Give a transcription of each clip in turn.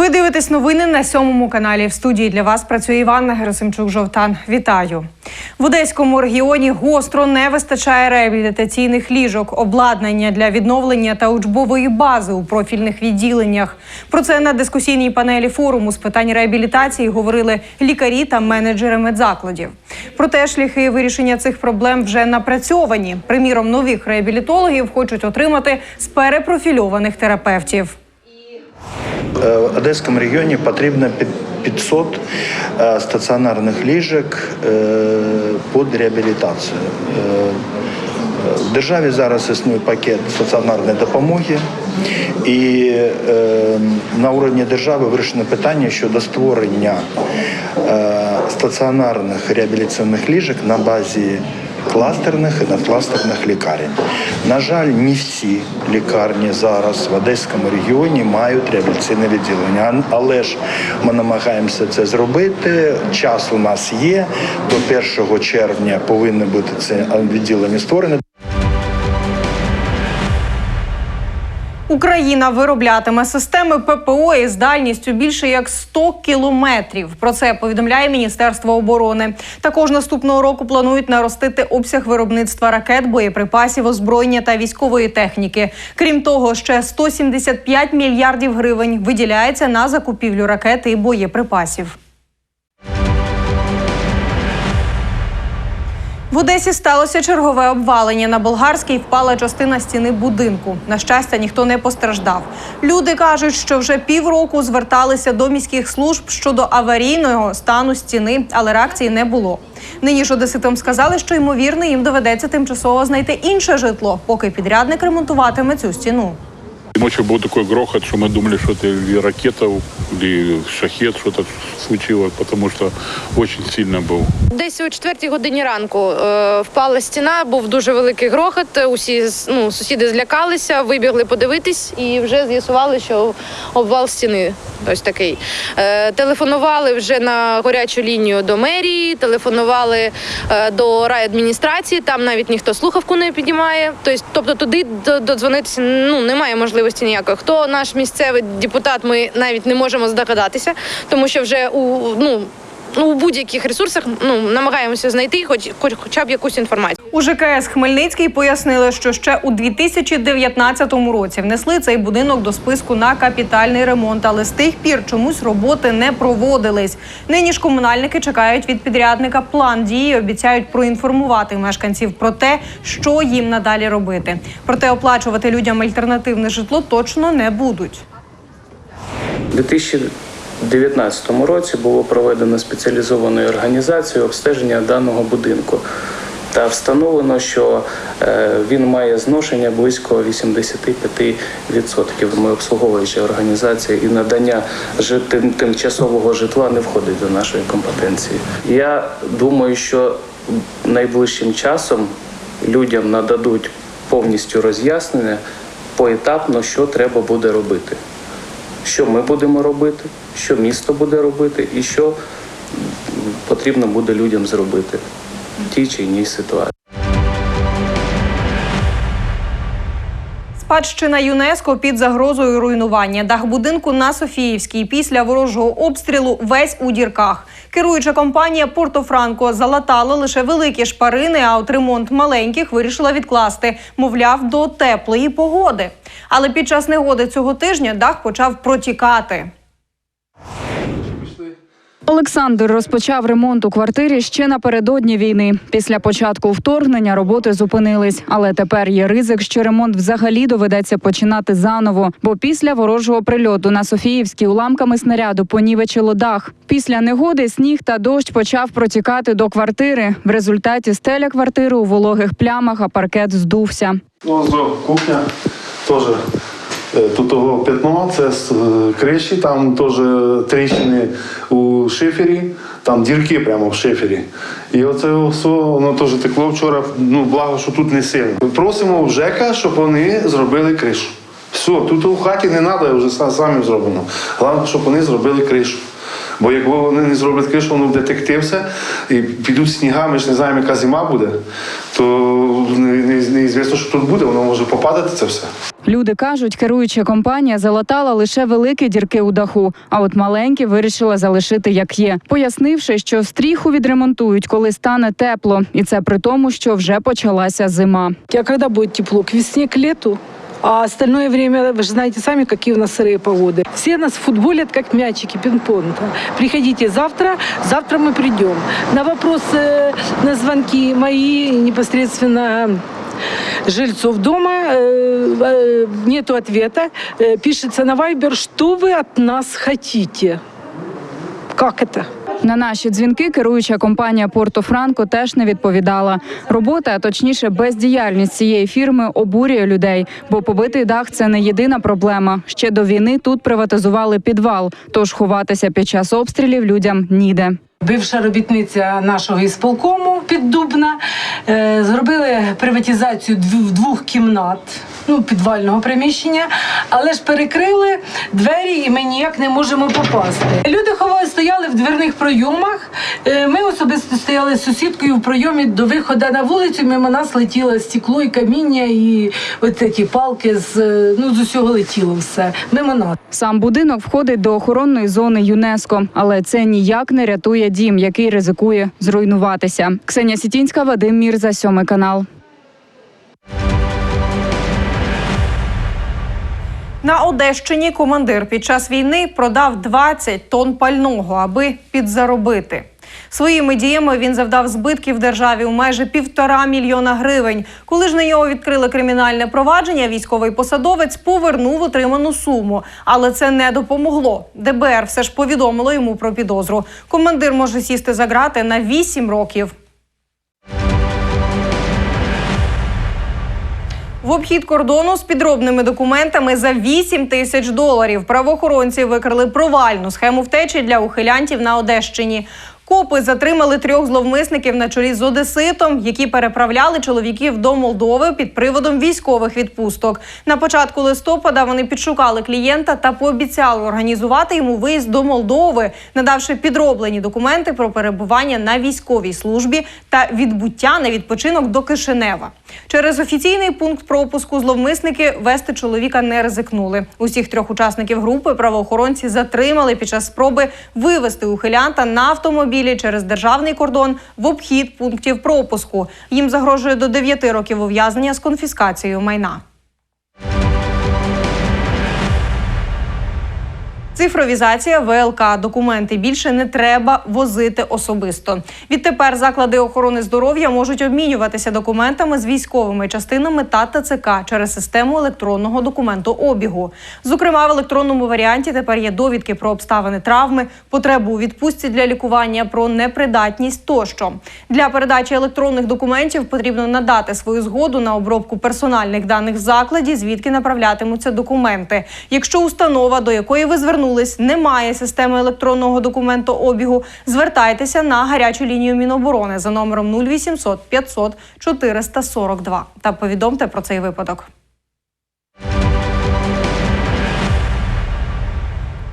Ви дивитесь новини на сьомому каналі. В студії для вас працює Іванна Герасимчук Жовтан. Вітаю в Одеському регіоні. Гостро не вистачає реабілітаційних ліжок, обладнання для відновлення та учбової бази у профільних відділеннях. Про це на дискусійній панелі форуму з питань реабілітації говорили лікарі та менеджери медзакладів. Проте шляхи вирішення цих проблем вже напрацьовані. Приміром, нових реабілітологів хочуть отримати з перепрофільованих терапевтів. Е, В Одеському регіоні потрібно під 500 е, стаціонарних ліжок е, під реабілітацію. В державі зараз існує пакет стаціонарної допомоги, і на уровні держави вирішено питання щодо створення стаціонарних реабілітаційних ліжок на базі кластерних і надкластерних лікарень. На жаль, не всі лікарні зараз в Одеському регіоні мають реабілітаційне відділення. Але ж ми намагаємося це зробити. Час у нас є. До 1 червня повинно бути це відділення створене. Україна вироблятиме системи ППО із дальністю більше як 100 кілометрів. Про це повідомляє Міністерство оборони. Також наступного року планують наростити обсяг виробництва ракет, боєприпасів, озброєння та військової техніки. Крім того, ще 175 мільярдів гривень виділяється на закупівлю ракет і боєприпасів. В Одесі сталося чергове обвалення. На болгарській впала частина стіни будинку. На щастя, ніхто не постраждав. Люди кажуть, що вже півроку зверталися до міських служб щодо аварійного стану стіни, але реакції не було. Нині ж одеситам сказали, що ймовірно їм доведеться тимчасово знайти інше житло, поки підрядник ремонтуватиме цю стіну. Ночью был такой грохот, что мы думали, что это или ракета, или шахет, что-то случилось, потому что очень сильно был. Десь о четвертій годині ранку е, впала стіна, був дуже великий грохот. Усі ну, сусіди злякалися, вибігли подивитись і вже з'ясували, що обвал стіни ось такий. Е, телефонували вже на гарячу лінію до мерії, телефонували е, до райадміністрації, там навіть ніхто слухавку не піднімає. Тобто, тобто туди до- додзвонитися ну, немає можливості ніякої. Хто наш місцевий депутат, ми навіть не можемо здогадатися, тому що вже у ну. Ну, у будь-яких ресурсах ну намагаємося знайти хоч, хоч хоча б якусь інформацію. У ЖКС Хмельницький пояснили, що ще у 2019 році внесли цей будинок до списку на капітальний ремонт, але з тих пір чомусь роботи не проводились. Нині ж комунальники чекають від підрядника план дії, обіцяють проінформувати мешканців про те, що їм надалі робити. Проте оплачувати людям альтернативне житло точно не будуть. У 2019 році було проведено спеціалізованою організацією обстеження даного будинку. Та встановлено, що е, він має зношення близько 85%. Ми обслуговуюча організація і надання тим- тимчасового житла не входить до нашої компетенції. Я думаю, що найближчим часом людям нададуть повністю роз'яснення поетапно, що треба буде робити що ми будемо робити, що місто буде робити, і що потрібно буде людям зробити тій чи іншій ситуації. Спадщина ЮНЕСКО під загрозою руйнування. Дах будинку на Софіївській після ворожого обстрілу весь у дірках. Керуюча компанія Порто-Франко залатала лише великі шпарини, а от ремонт маленьких вирішила відкласти, мовляв, до теплої погоди. Але під час негоди цього тижня дах почав протікати. Олександр розпочав ремонт у квартирі ще напередодні війни. Після початку вторгнення роботи зупинились, але тепер є ризик, що ремонт взагалі доведеться починати заново. Бо після ворожого прильоту на Софіївській уламками снаряду понівечило дах. Після негоди сніг та дощ почав протікати до квартири. В результаті стеля квартири у вологих плямах, а паркет здувся. Ну, кухня теж. е, Тут пятно, це з е, криші, там теж тріщини у шифері, там дірки прямо в шифері. І оце все, воно теж текло вчора, ну благо, що тут не сильно. Просимо в ЖЕКа, щоб вони зробили кришу. Все, тут у хаті не треба, вже самі зроблено. Головне, щоб вони зробили кришу. Бо якби вони не зроблять кришу, воно буде і підуть сніга, ми ж не знаємо, яка зима буде, то не- не- що тут буде, воно може попадати це все. Люди кажуть, керуюча компанія залатала лише великі дірки у даху, а от маленькі вирішила залишити як є, пояснивши, що стріху відремонтують, коли стане тепло, і це при тому, що вже почалася зима. А когда будет тепло? К весне, к лету? А остальное время, вы же знаете сами, какие у нас сырые погоды. Все нас футболят, как мячики пинг-понга. Приходите завтра, завтра мы придем. На вопросы, на звонки мои непосредственно жильцов дома э, э, нету ответа. Э, Пишется на Вайбер, что вы от нас хотите. Как это? На наші дзвінки керуюча компанія Порто Франко теж не відповідала. Робота, а точніше, бездіяльність цієї фірми обурює людей, бо побитий дах це не єдина проблема. Ще до війни тут приватизували підвал, тож ховатися під час обстрілів людям ніде. Бивша робітниця нашого ісполкому Піддубна е, зробили приватизацію дв- двох кімнат, ну підвального приміщення, але ж перекрили двері, і ми ніяк не можемо попасти. Люди ховали, стояли в дверних пройомах. Е, Ми особисто стояли з сусідкою в пройомі до виходу на вулицю. Мимо нас летіло стекло і каміння, і от ці палки з е, ну з усього летіло все. Мимо нас. Сам будинок входить до охоронної зони ЮНЕСКО, але це ніяк не рятує дім, який ризикує зруйнуватися. Ксенія Сітінська, Вадим Мірза, сьомий канал. На Одещині командир під час війни продав 20 тонн пального, аби підзаробити. Своїми діями він завдав збитків державі у майже півтора мільйона гривень. Коли ж на нього відкрили кримінальне провадження, військовий посадовець повернув отриману суму, але це не допомогло. ДБР все ж повідомило йому про підозру. Командир може сісти за грати на 8 років. В обхід кордону з підробними документами за 8 тисяч доларів правоохоронці викрили провальну схему втечі для ухилянтів на Одещині. Копи затримали трьох зловмисників на чолі з Одеситом, які переправляли чоловіків до Молдови під приводом військових відпусток. На початку листопада вони підшукали клієнта та пообіцяли організувати йому виїзд до Молдови, надавши підроблені документи про перебування на військовій службі та відбуття на відпочинок до Кишинева. Через офіційний пункт пропуску зловмисники вести чоловіка не ризикнули. Усіх трьох учасників групи правоохоронці затримали під час спроби вивести ухилянта на автомобілі через державний кордон в обхід пунктів пропуску. Їм загрожує до 9 років ув'язнення з конфіскацією майна. Цифровізація ВЛК. Документи більше не треба возити особисто. Відтепер заклади охорони здоров'я можуть обмінюватися документами з військовими частинами та ТЦК через систему електронного документообігу. Зокрема, в електронному варіанті тепер є довідки про обставини травми, потребу у відпустці для лікування, про непридатність тощо. Для передачі електронних документів потрібно надати свою згоду на обробку персональних даних в закладі, звідки направлятимуться документи. Якщо установа, до якої ви звернулись, немає системи електронного документообігу, звертайтеся на гарячу лінію Міноборони за номером 0800 500 442 та повідомте про цей випадок.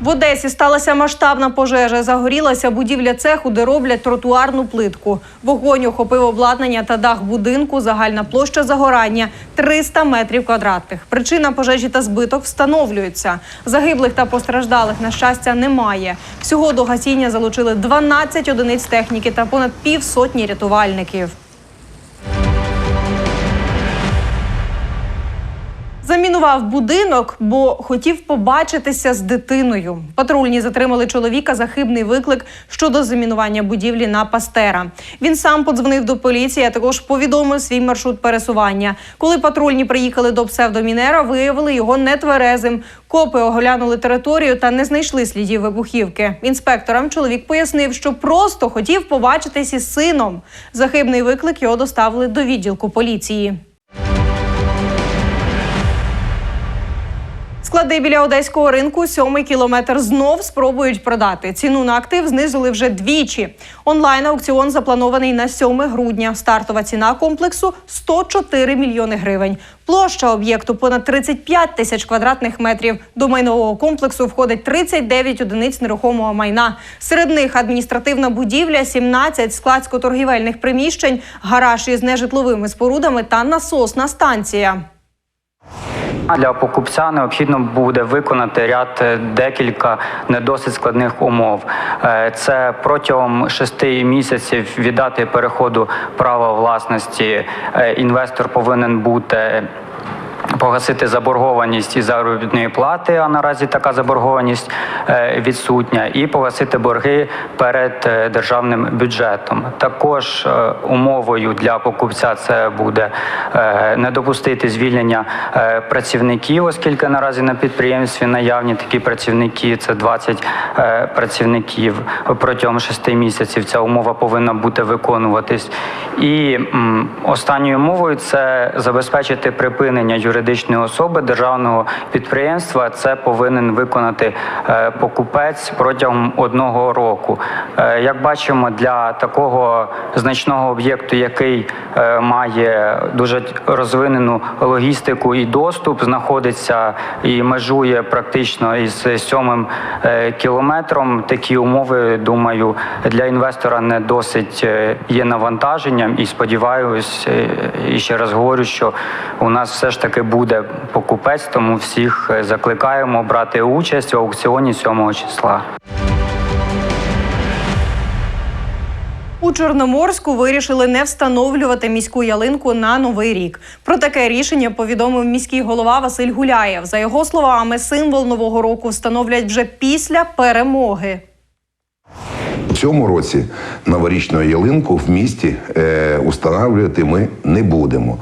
В Одесі сталася масштабна пожежа. Загорілася будівля цеху, де роблять тротуарну плитку. Вогонь охопив обладнання та дах будинку. Загальна площа загорання 300 метрів квадратних. Причина пожежі та збиток встановлюється. Загиблих та постраждалих на щастя немає. Всього до гасіння залучили 12 одиниць техніки та понад півсотні рятувальників. Замінував будинок, бо хотів побачитися з дитиною. Патрульні затримали чоловіка за хибний виклик щодо замінування будівлі на пастера. Він сам подзвонив до поліції, а також повідомив свій маршрут пересування. Коли патрульні приїхали до псевдомінера, виявили його нетверезим. Копи оглянули територію та не знайшли слідів вибухівки. Інспекторам чоловік пояснив, що просто хотів побачитись із сином. За хибний виклик його доставили до відділку поліції. Склади біля одеського ринку сьомий кілометр знов спробують продати. Ціну на актив знизили вже двічі. Онлайн аукціон запланований на 7 грудня. Стартова ціна комплексу 104 мільйони гривень. Площа об'єкту понад 35 тисяч квадратних метрів. До майнового комплексу входить 39 одиниць нерухомого майна. Серед них адміністративна будівля, 17 складсько-торгівельних приміщень, гараж із нежитловими спорудами та насосна станція. Для покупця необхідно буде виконати ряд е, декілька не досить складних умов. Е, Це протягом шести місяців від дати переходу права власності е, інвестор повинен бути. Погасити заборгованість із заробітної плати, а наразі така заборгованість е, відсутня, і погасити борги перед е, державним бюджетом. Також е, умовою для покупця це буде не допустити звільнення працівників, оскільки наразі на підприємстві наявні такі працівники це 20 е, працівників протягом 6 місяців. Ця умова повинна бути виконуватись. І останньою умовою це забезпечити припинення юридичної особи державного підприємства. Це повинен виконати е, покупець протягом одного року. Е, Як бачимо, для такого значного об'єкту, який е, має дуже розвинену логістику і доступ, знаходиться і межує практично із сьомим кілометром. Такі умови, думаю, для інвестора не досить є навантаженням. І сподіваюсь, е, і ще раз говорю, що у нас все ж таки буде покупець, тому всіх е, закликаємо брати участь в аукціоні 7 числа. У Чорноморську вирішили не встановлювати міську ялинку на новий рік. Про таке рішення повідомив міський голова Василь Гуляєв. За його словами, символ нового року встановлять вже після перемоги. У цьому році новорічну ялинку в місті е, устанавлювати ми не будемо.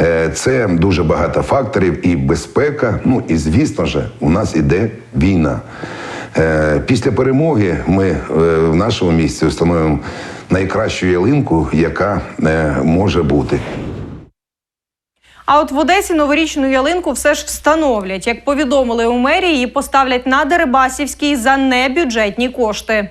Е, це дуже багато факторів і безпека. Ну і звісно ж, у нас іде війна. Е, після перемоги ми е, в нашому місті встановимо найкращу ялинку, яка може бути. А от в Одесі новорічну ялинку все ж встановлять. Як повідомили у мерії, її поставлять на Дерибасівській за небюджетні кошти.